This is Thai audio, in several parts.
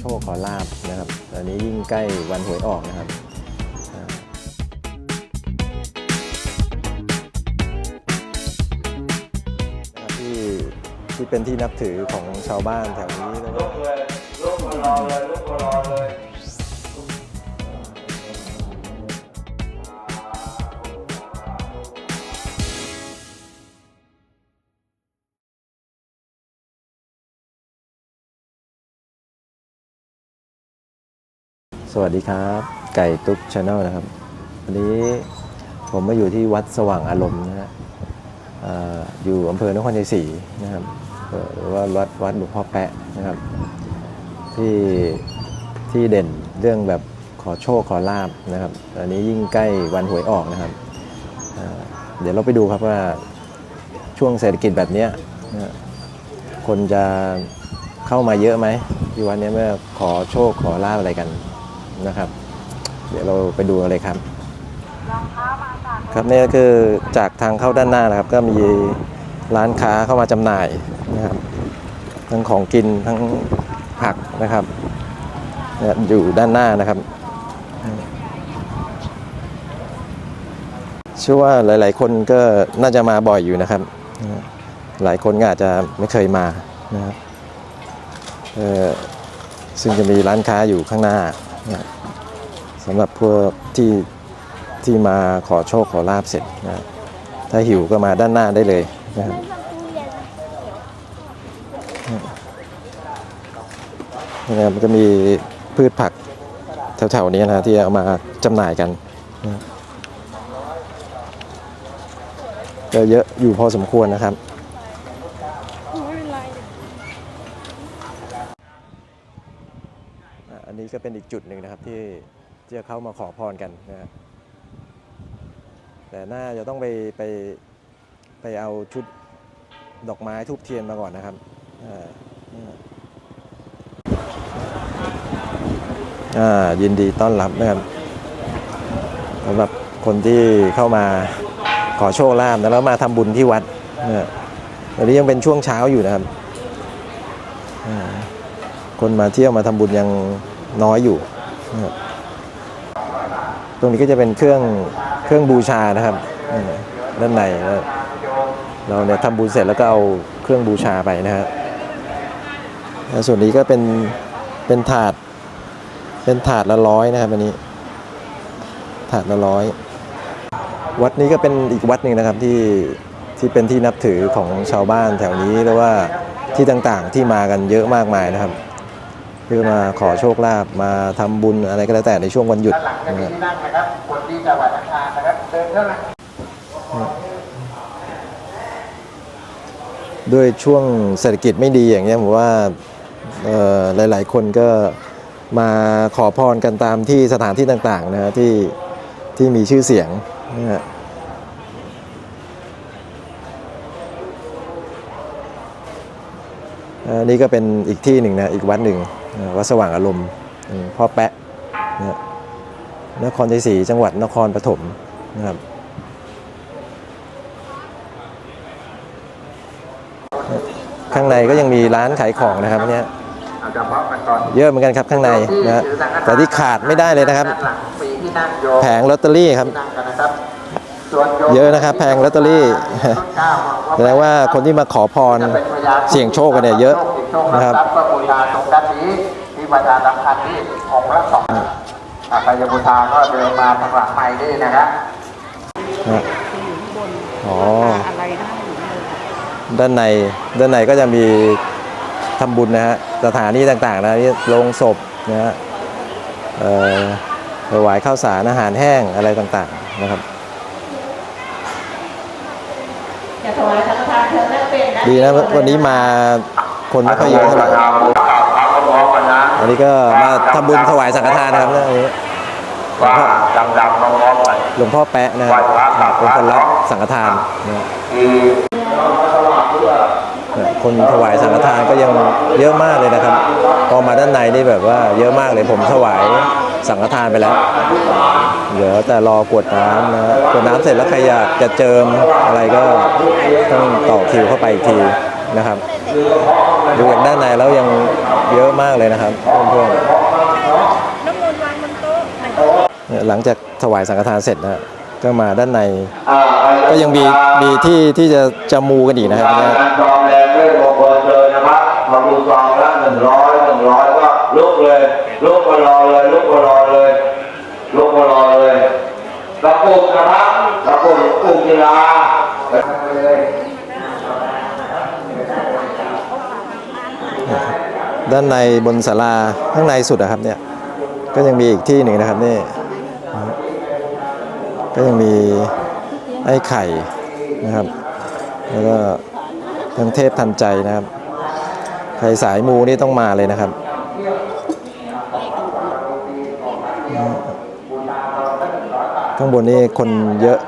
โชคขอลาบนะครับตอนนี้ยิ่งใกล้วันหวยออกนะครับที่ที่เป็นที่นับถือของชาวบ้านแถวนี้แล้วก็ลุกมารอ สวัสดีครับ ไก่ตุ๊กชาแนลนะครับ วันนี้ผมมาอยู่ที่วัดสว่างอารมณ์นะฮะออยู่อำเภอนครชัยศรีนะครับหรือว่าวัดวัดหลวงพ่อแปะนะครับ ที่ที่เด่นเรื่องแบบขอโชคขอลาบนะครับอันนี้ยิ่งใกล้วันหวยออกนะครับเดี๋ยวเราไปดูครับว่าช่วงเศรษฐกิจแบบนี้คนจะเข้ามาเยอะไหมที่วันนี้เมื่อขอโชคขอลาบอะไรกัน นะครับ เดี๋ยวเราไปดูกันเลยครับ ครับนี่ก็คือจากทางเข้าด้านหน้านะครับ ก็มีร้านค้าเข้ามาจำหน่ายนะครับ ทั้งของกินทั้งผักนะครับเนี่ยอยู่ด้านหน้านะครับเชื่อว่าหลาย ๆ คนก็น่าจะมาบ่อยอยู่นะครับ หลายคนก็อาจจะไม่เคยมานะครับเอ่อซึ่งจะมีร้านค้าอยู่ข้างหน้า นะสำหรับพวกที่ที่มาขอโชคขอลาบเสร็จนะถ้าหิวก็มาด้านหน้าได้เลยนะครับนะครับมันจะมีพืชผักแถวๆนี้นะที่เอามาจำหน่ายกันนะก็เยอะอยู่พอสมควรนะครับะเป็นอีกจุดหนึ่งนะครับที่จะเข้ามาขอพรกันนะแต่น่าจะต้องไปไปไปเอาชุดดอกไม้ทูบเทียนมาก่อนนะครับอ่ายินดีต้อนรับนะครับสำหรับคนที่เข้ามาขอโชคลาภแล้วมาทำบุญที่วัดนะวันนี้ยังเป็นช่วงเช้าอยู่นะครับ คนมาเที่ยวมาทำบุญยัง น้อยอยู่นะครับตรงนี้ก็จะเป็นเครื่องเครื่องบูชานะครับด้านในเราเนี่ยทำบุญเสร็จแล้วก็เอาเครื่องบูชาไปนะฮะแล้วส่วนนี้ก็เป็นเป็นถาด เป็นถาดละร้อยนะครับอันนี้ ถาดละร้อย วัดนี้ก็เป็นอีกวัดหนึ่งนะครับที่ที่เป็นที่นับถือของชาวบ้านแถวนี้แล้วว่าที่ต่างๆที่มากันเยอะมากมายนะครับ เพื่อมาขอโชคลาภมาทำบุญอะไรก็แล้วแต่ในช่วงวันหยุดด้านหลังจะมีที่นั่งนะครับคนที่จะวันอังคารนะครับเดินเข้ามาด้วยช่วงเศรษฐกิจไม่ดีอย่างเงี้ยผมว่าเอ่อหลาย ๆ คนก็มาขอพรกันตามที่สถานที่ต่างๆนะฮะที่ที่มีชื่อเสียงนะฮะนนี้ก็เป็นอีกที่หนึ่งนะอีกวัดหนึ่ง วัดสว่างอารมณ์พ่อแปะนะนครชัยศรีจังหวัดนครปฐมนะครับข้างในก็ยังมีร้านขายของนะครับเนี่ยเยอะเหมือนกันครับข้างในนะฮะแต่ที่ขาดไม่ได้เลยนะครับ แผงลอตเตอรี่ครับ เยอะนะครับ แผงลอตเตอรี่แสดงว่าคนที่มาขอพรเสี่ยงโชคกันเนี่ยเยอะ นะครับรับก็บูชาตรงด้านนี้ที่บรรดาสำคัญที่องค์ละสองอ่าใครจะบูชาก็เดินมาทางหลังไม้นี่นะครับนะอ๋ออะไรได้อยู่เลยด้านในด้านในก็จะมีทำบุญนะฮะสถานที่ต่างๆนะนี่โรงศพนะฮะเอ่อถวายข้าวสารอาหารแห้งอะไรต่างๆนะครับอย่าถวายสังฆทานเธอแลกเป็นนะดีนะวันนี้มา คนไม่ค่อยเยอะเท่าไหร่อันนี้ก็มาทำบุญถวายสังฆทานนะครับเนี่ยอันนี้ว่าดำๆร้อนๆไปหลวงพ่อแปะนะครับเป็นคนรับสังฆทานนะครับคือคนถวายสังฆทานก็ยังเยอะมากเลยนะครับ พอมาด้านในนี่แบบว่าเยอะมากเลยผมถวายสังฆทานไปแล้ว เดี๋ยวแต่รอกรวดน้ำนะกรวดน้ำเสร็จแล้วใครอยากจะเจิมอะไรก็ต้องต่อคิวเข้าไปอีกทีนะครับ ดูจากด้านในแล้วยังเยอะมากเลยนะครับเพื่อนน้ำมนต์วางบนโต๊ะไหนๆเนี่ยหลังจากถวายสังฆทานเสร็จนะก็มาด้านใน ก็ยังมีมีที่ที่จะจะมูกันอีกนะครับการเนี่ยการจองแดงด้วยมงคลเลยนะครับมาดูซองละหนึ่งร้อยหนึ่งร้อยก็ลุกเลยลุกมารอเลยลุกมารอเลยลุกมารอเลยตะปุกนะครับตะปุกกุ่งกีฬา ด้านในบนศาลาข้างในสุดนะครับเนี่ยก็ยังมีอีกที่หนึ่งนะครับนี่ก็ยังมีไอ้ไข่นะครับ แล้วก็ทั้งเทพทันใจนะครับ ใครสายมูนี่ต้องมาเลยนะครับ ข้างบนนี่คนเยอะ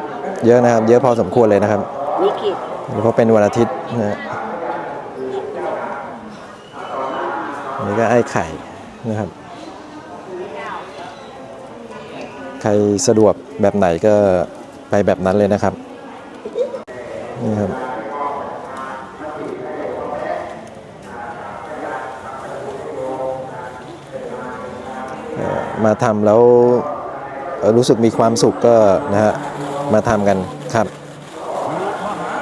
เยอะนะครับ เยอะพอสมควรเลยนะครับวิกฤตเพราะเป็นวันอาทิตย์นะฮะอั นี่ก็ไอ้ไข่นะครับ ใครสะดวกแบบไหนก็ไปแบบนั้นเลยนะครับ นี่ครับมาทำแล้วรู้สึกมีความสุขก็นะฮะมาทำกันครับ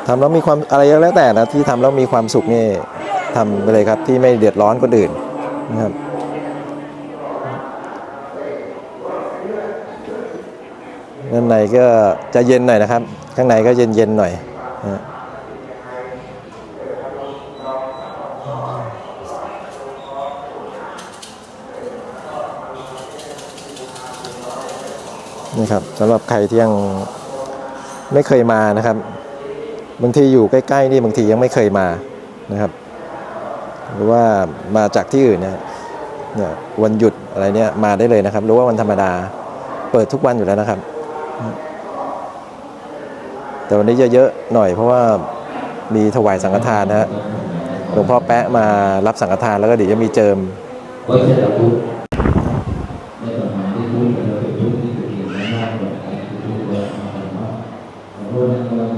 ทำแล้วมีความอะไรก็แล้วแต่นะที่ทำแล้วมีความสุขนี่ทำไปเลยครับที่ไม่เดือดร้อนคนอื่น นะครับด้านในก็จะเย็นหน่อยนะครับ ข้างในก็เย็นๆหน่อยนะนี่ครับสำหรับใครที่ยังไม่เคยมานะครับ บางทีอยู่ใกล้ๆนี่บางทียังไม่เคยมานะครับ หรือว่ามาจากที่อื่นเนี่ยวันหยุดอะไรเนี่ยมาได้เลยนะครับ หรือว่าวันธรรมดา เปิดทุกวันอยู่แล้วนะครับ แต่วันนี้จะเยอะหน่อย เพราะว่ามีถวายสังฆทานนะฮะหลวงพ่อแปะมารับสังฆทานแล้วก็เดี๋ยวจะมีเจิมเราเป็นพุทธที่เป็นเกียรติมากกว่าการที่พุทธเราทำมาขอโทษนะครับ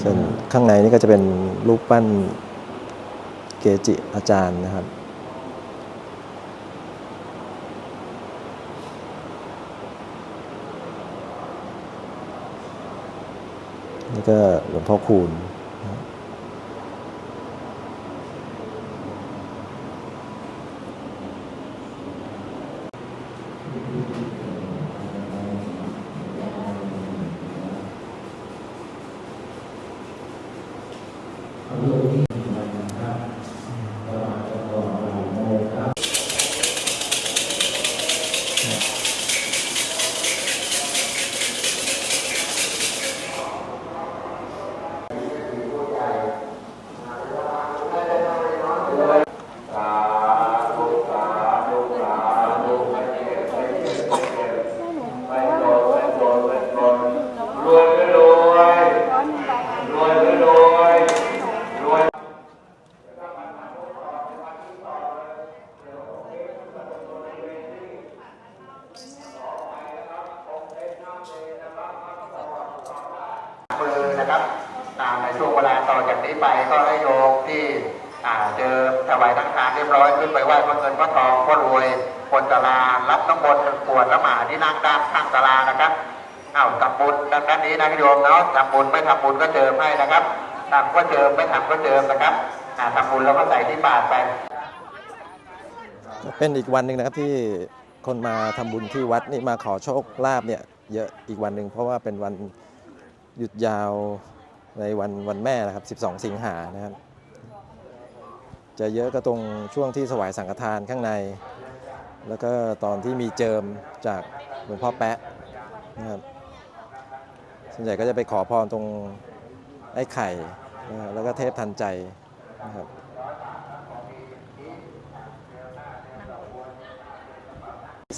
ส่วนข้างในนี่ก็จะเป็นรูปปั้น เกจิอาจารย์นะครับ นี่ก็หลวงพ่อคูณนะครับ มือนะครับอ่าในช่วงเวลาต่ อจากนี้ไปก็ให้โยมที่เจอถวายทั้งทานเรียบร้อยขึ้นไปไหว้พระเงินพระทองพระรวยบนตารารับน้ำมนต์กวดละหมาดที่นั่งด้านข้างตารานะครับอ้าวทำบุญดังนั้นนี้นะโยมเนาะทำบุญไม่ทำบุญก็เจิมให้นะครับทำก็เจิมไม่ทำก็เจิมนะครับทำบุญแล้วก็ใส่ที่บาตรไปเป็นอีกวันหนึ่งนะครับที่คนมาทำบุญที่วัดนี่มาขอโชคลาภเนี่ยเยอะอีกวันหนึ่งเพราะว่าเป็นวันหยุดยาว ในวันวันแม่นะครับ 12 สิงหานะครับ จะเยอะก็ตรงช่วงที่ถวายสังฆทานข้างใน แล้วก็ตอนที่มีเจิมจากหลวงพ่อแปะนะครับส่วนใหญ่ก็จะไปขอพรตรงไอ้ไข่นะแล้วก็เทพทันใจนะครับ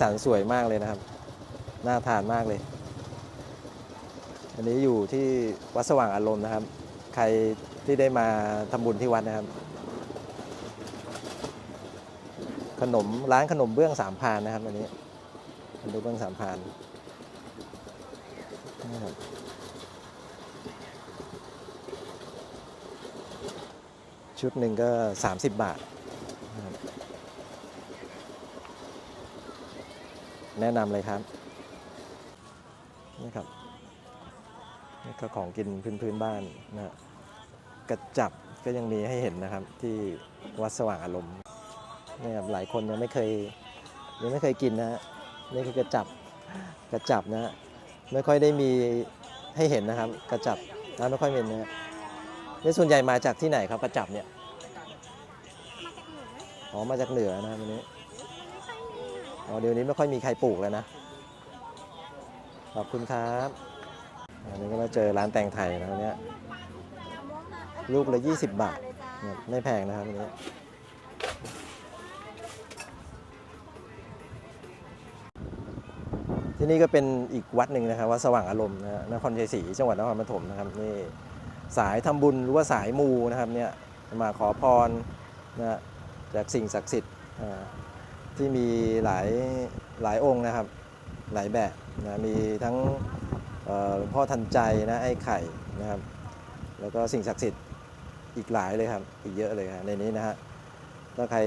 สันสวยมากเลยนะครับ น่าทานมากเลย อันนี้อยู่ที่วัดสว่างอารมณ์นะครับ ใครที่ได้มาทำบุญที่วัดนะครับ ขนมร้านขนมเบื้องสามพานนะครับ อันนี้ขนมเบื้องสามพานนะครับชุดหนึ่งก็ 30 บาท แนะนำเลยครับนี่ครับ ก็ของกินพื้นพื้นบ้านนะฮะกระจับก็ยังมีให้เห็นนะครับที่วัดสว่างอารมณ์นี่ครับหลายคนยังไม่เคยยังไม่เคยกินนะฮะนี่คือกระจับกระจับนะฮะไม่ค่อยได้มีให้เห็นนะครับ กระจับนะไม่ค่อยมีนะฮะนี่ส่วนใหญ่มาจากที่ไหนครับกระจับเนี่ยอ๋อมาจากเหนือนะครับวันนี้อ๋อเดี๋ยวนี้ไม่ค่อยมีใครปลูกแล้วนะขอบคุณครับ อันนี้ก็มาเจอร้านแต่งไทยนะวันเนี้ยลูกละ 20 บาท ไม่แพงนะครับวันนี้ที่นี่ก็เป็นอีกวัดหนึ่งนะครับวัดสว่างอารมณ์นะนครชัยศรีจังหวัดนครปฐมนะครับนี่สายทำบุญหรือว่าสายมูนะครับเนี่ยมาขอพรนะฮะจากสิ่งศักดิ์สิทธิ์ที่มีหลายหลายองค์นะครับหลายแบบนะมีทั้ง หลวงพ่อทันใจนะไอ้ไข่นะครับ แล้วก็สิ่งศักดิ์สิทธิ์อีกหลายเลยครับ อีกเยอะเลยครับในนี้นะฮะถ้าใคร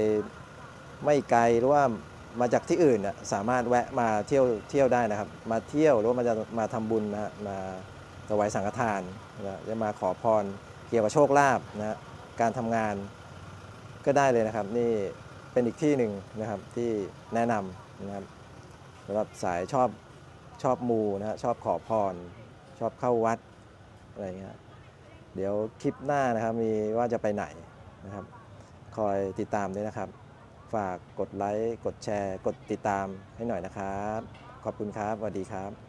ไม่ไกลหรือว่ามาจากที่อื่นน่ะสามารถแวะมาเที่ยวเที่ยวได้นะครับ มาเที่ยวหรือว่ามาจะมาทำบุญนะฮะมาถวายสังฆทานนะจะมาขอพรเกี่ยวกับโชคลาภนะฮะการทำงานก็ได้เลยนะครับ นี่เป็นอีกที่หนึ่งนะครับที่แนะนำนะครับสำหรับสายชอบ ชอบมูนะฮะชอบขอพร ชอบเข้าวัดอะไรเงี้ยเดี๋ยวคลิปหน้านะครับมีว่าจะไปไหนนะครับ คอยติดตามด้วยนะครับ ฝากกดไลค์ กดแชร์ กดติดตามให้หน่อยนะครับ ขอบคุณครับสวัสดีครับ